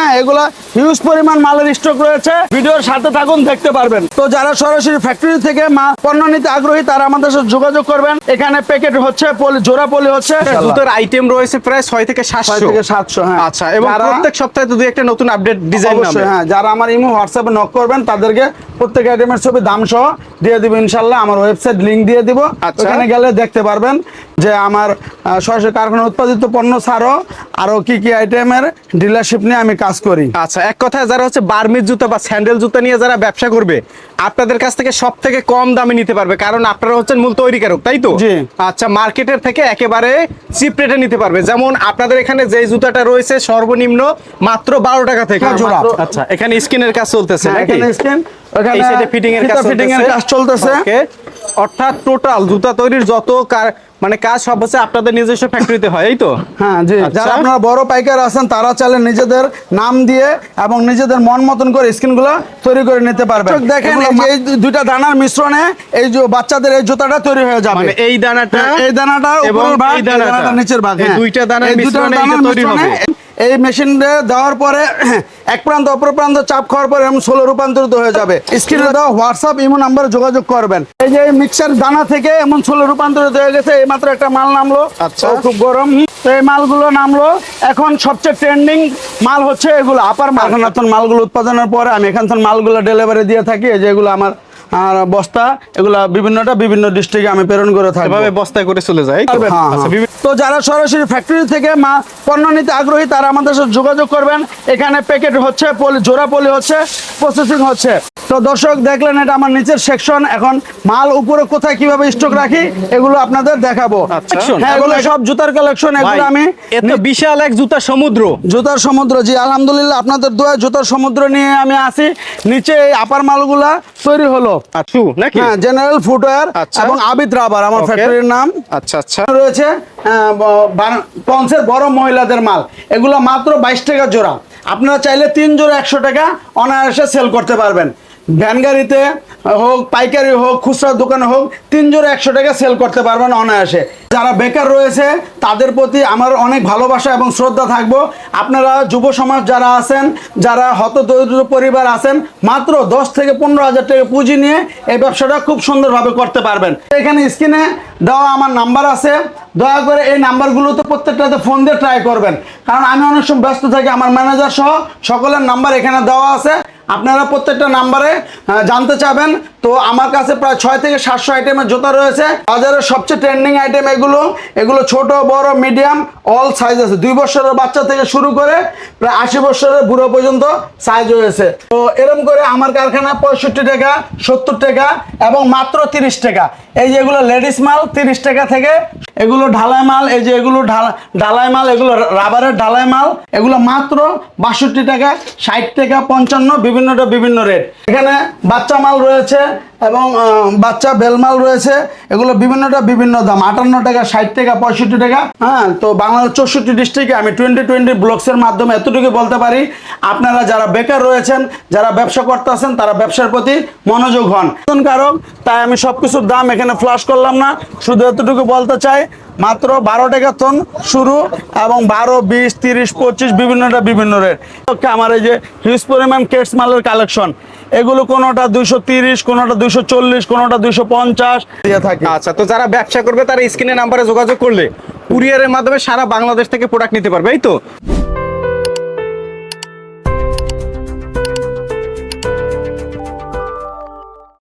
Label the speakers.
Speaker 1: হ্যাঁ এগুলা হিউজ পরিমাণ মালের স্টক রয়েছে। ভিডিওর সাথে থাকুন দেখতে পারবেন। তো যারা সরাসরি ফ্যাক্টরি থেকে মা পণ্য নিতে আগ্রহী তারা আমাদের সাথে যোগাযোগ করবেন। এখানে প্যাকেট হচ্ছে পলি জোড়া পলি হচ্ছে।
Speaker 2: জুতোর আইটেম রয়েছে প্রায় ছয় থেকে সাতশো।
Speaker 1: থেকে সাতশো হ্যাঁ।
Speaker 2: আচ্ছা এবং প্রত্যেক সপ্তাহে তো দুই একটা নতুন আপডেট ডিজাইন
Speaker 1: অবশ্যই হ্যাঁ যারা আমার ইমো হোয়াটসঅ্যাপে নক করবেন তাদেরকে প্রত্যেক আইটেমের ছবি দাম সহ দিয়ে দিব ইনশাল্লাহ আমার ওয়েবসাইট লিংক দিয়ে দিব।
Speaker 2: আচ্ছা।
Speaker 1: ওখানে গেলে দেখতে পারবেন যে আমার সরাসরি কারখানা উৎপাদিত পণ্য ছাড়াও আরও কি কি আইটেমের ডিলারশিপ নিয়ে আমি কাজ করি।
Speaker 2: আচ্ছা এক কথায় যারা হচ্ছে বার্মিজ জুতা বা স্যান্ডেল জুতা নিয়ে যারা ব্যবসা করবে আপনাদের কাছ থেকে সব থেকে কম দামে নিতে পারবে কারণ আপনারা হচ্ছেন মূল তৈরিকারক তাই তো? আচ্ছা মার্কেটের থেকে একেবারে চিপ রেটে নিতে পারবে। যেমন আপনাদের এখানে যে জুতাটা রয়েছে সর্বনিম্ন মাত্র বারো টাকা থেকে
Speaker 1: হ্যাঁ,
Speaker 2: আচ্ছা এখানে স্কিনের কাজ চলতেছে
Speaker 1: হ্যাঁ,
Speaker 2: ফিটিং এর কাজ
Speaker 1: ফিটিং এর
Speaker 2: চলতেছে।
Speaker 1: কাজ চলতেছে।
Speaker 2: অর্থাৎ টোটাল জুতা তৈরির যত মানে কাজ সব হচ্ছে আপনাদের নিজস্ব ফ্যাক্টরিতে হয় এই তো
Speaker 1: হ্যাঁ জি
Speaker 2: আচ্ছা।
Speaker 1: যারা আপনারা বড় পাইকার আছেন তারা চাইলে নিজেদের নাম দিয়ে এবং নিজেদের মন মতন করে স্কিনগুলো তৈরি করে নিতে পারবে দেখেন এই দুইটা দানার মিশ্রণে এই যে বাচ্চাদের এই জুতাটা তৈরি হয়ে যাবে
Speaker 2: মানে এই দানাটা
Speaker 1: হ্যাঁ, এই দানাটা
Speaker 2: এবং
Speaker 1: উপরের ভাগ
Speaker 2: এই দানাটা।
Speaker 1: নিচের ভাগ
Speaker 2: এই
Speaker 1: হ্যাঁ।
Speaker 2: দুইটা দানার মিশ্রণে তৈরি হবে।
Speaker 1: এই মেশিনে দেওয়ার পরে এক প্রান্ত অপর প্রান্ত চাপ খাওয়ার পরে এমন ষোলো রূপান্তরিত হয়ে যাবে। স্ক্রিনে দেওয়া হোয়াটসঅ্যাপ ইমো নাম্বারে যোগাযোগ করবেন। এই যে মিক্সার দানা থেকে এমন ষোলো রূপান্তরিত হয়ে গেছে এই মাত্র একটা মাল নামলো।
Speaker 2: আচ্ছা।
Speaker 1: খুব গরম। তো এই মালগুলো নামলো। এখন সবচেয়ে ট্রেন্ডিং মাল হচ্ছে এগুলো আপার মাল মালগুলো উৎপাদনের পরে আমি এখান থেকে মালগুলো ডেলিভারি দিয়ে থাকি এই যে এগুলো আমার আর বস্তা এগুলা বিভিন্নটা বিভিন্ন ডিস্ট্রিক্টে আমি প্রেরণ করে থাকি
Speaker 2: এভাবে বস্তায় করে চলে যায় তো?
Speaker 1: হ্যাঁ,
Speaker 2: আচ্ছা,
Speaker 1: হ্যাঁ।
Speaker 2: বিভিন্ন-
Speaker 1: তো যারা সরাসরি ফ্যাক্টরি থেকে মা পণ্য নিতে আগ্রহী তারা আমাদের সাথে যোগাযোগ করবেন। এখানে প্যাকেট হচ্ছে পলি জোড়া পলি হচ্ছে প্রসেসিং হচ্ছে। তো দর্শক দেখলেন এটা আমার নিচের সেকশন এখন মাল উপরে কোথায় কীভাবে স্টক রাখি এগুলো আপনাদের দেখাবো।
Speaker 2: আচ্ছা।
Speaker 1: হ্যাঁ এগুলো সব জুতার কালেকশন এগুলো আমি
Speaker 2: বিশাল এক জুতা সমুদ্র।
Speaker 1: জুতার সমুদ্র জি আলহামদুলিল্লাহ আপনাদের দোয়া জুতার সমুদ্র নিয়ে আমি আসি নিচে এই আপার মালগুলা তৈরি হলো।
Speaker 2: আচ্ছু নাকি?
Speaker 1: হ্যাঁ জেনারেল ফুটওয়্যার
Speaker 2: আচ্ছা।
Speaker 1: এবং আবিদ রাবার আমার. ফ্যাক্টরির নাম।
Speaker 2: আচ্ছা আচ্ছা।
Speaker 1: রয়েছে পঞ্চের বড় মহিলাদের মাল। এগুলো মাত্র বাইশ টাকা জোড়া। আপনারা চাইলে তিন জোড়া একশো টাকা অনায়াসে সেল করতে পারবেন। ভ্যান গাড়িতে হোক, পাইকারি হোক, খুচরা দোকানে হোক তিন একশো টাকা সেল করতে পারবেন অনায়াসে। যারা বেকার রয়েছে, তাদের প্রতি আমার অনেক ভালোবাসা এবং শ্রদ্ধা থাকব। আপনারা যুব সমাজ যারা আছেন, যারা হতদরিদ্র পরিবার আছেন, মাত্র দশ থেকে পনেরো হাজার টাকা পুঁজি নিয়ে এই ব্যবসাটা খুব সুন্দরভাবে করতে পারবেন। এখানে স্ক্রিনে দেওয়া আমার নাম্বার আছে। দয়া করে এই নাম্বারগুলোতে প্রত্যেকটাতে ফোন দিয়ে ট্রাই করবেন। কারণ আমি অনেক সময় ব্যস্ত থাকি, আমার ম্যানেজার সহ সকলের নাম্বার এখানে দেওয়া আছে। আপনারা প্রত্যেকটা নাম্বারে জানতে চাবেন। তো আমার কাছে প্রায় ছয় থেকে সাতশো আইটেমের জুতা রয়েছে। বাজারের সবচেয়ে ট্রেন্ডিং আইটেম এগুলো এগুলো ছোট, বড় মিডিয়াম অল সাইজ আছে। দুই বছরের বাচ্চা থেকে শুরু করে প্রায় আশি বছরের বুড়ো পর্যন্ত সাইজ রয়েছে। তো এরকম করে আমার কারখানা পঁয়ষট্টি টাকা, সত্তর টাকা এবং মাত্র তিরিশ টাকা। এই যেগুলো লেডিস মাল, তিরিশ টাকা থেকে এগুলো ঢালাই মাল, এই যে এগুলো ঢালা- ঢালাই মাল, এগুলো রাবারের ঢালাই মাল, এগুলো মাত্র বাষট্টি টাকা ষাট টাকা পঞ্চান্ন, বিভিন্নটা বিভিন্ন রেট এখানে বাচ্চা মাল রয়েছে এবং বাচ্চা বেলমাল রয়েছে, এগুলো বিভিন্নটা বিভিন্ন দাম, আটান্ন টাকা, ষাট টাকা, পঁয়ষট্টি টাকা। হ্যাঁ তো বাংলাদেশ চৌষট্টি ডিস্ট্রিক্টে আমি টোয়েন্টি টোয়েন্টি ব্লগসের মাধ্যমে এতটুকু বলতে পারি, আপনারা যারা বেকার রয়েছেন, যারা ব্যবসা করতেছেন তারা ব্যবসার প্রতি মনোযোগ হন। কারক তাই আমি সব কিছুর দাম এখানে ফ্লাশ করলাম না, শুধু এতটুকু বলতে চাই, মাত্র বারো টাকা তন শুরু এবং বারো, বিশ, তিরিশ, পঁচিশ, বিভিন্নটা, বিভিন্ন রেট আমার এই যে হিউজ পরিমাণ কেটস মালের কালেকশন এগুলো কোনোটা দুইশো তিরিশ, কোনোটা দুইশো চল্লিশ, কোনোটা দুইশো পঞ্চাশ। দিয়ে থাকে।
Speaker 2: আচ্ছা তো যারা ব্যবসা করবে, তারা স্ক্রিনে নাম্বারে যোগাযোগ করলে কুরিয়ারের মাধ্যমে সারা বাংলাদেশ থেকে প্রোডাক্ট নিতে পারবে, এই তো?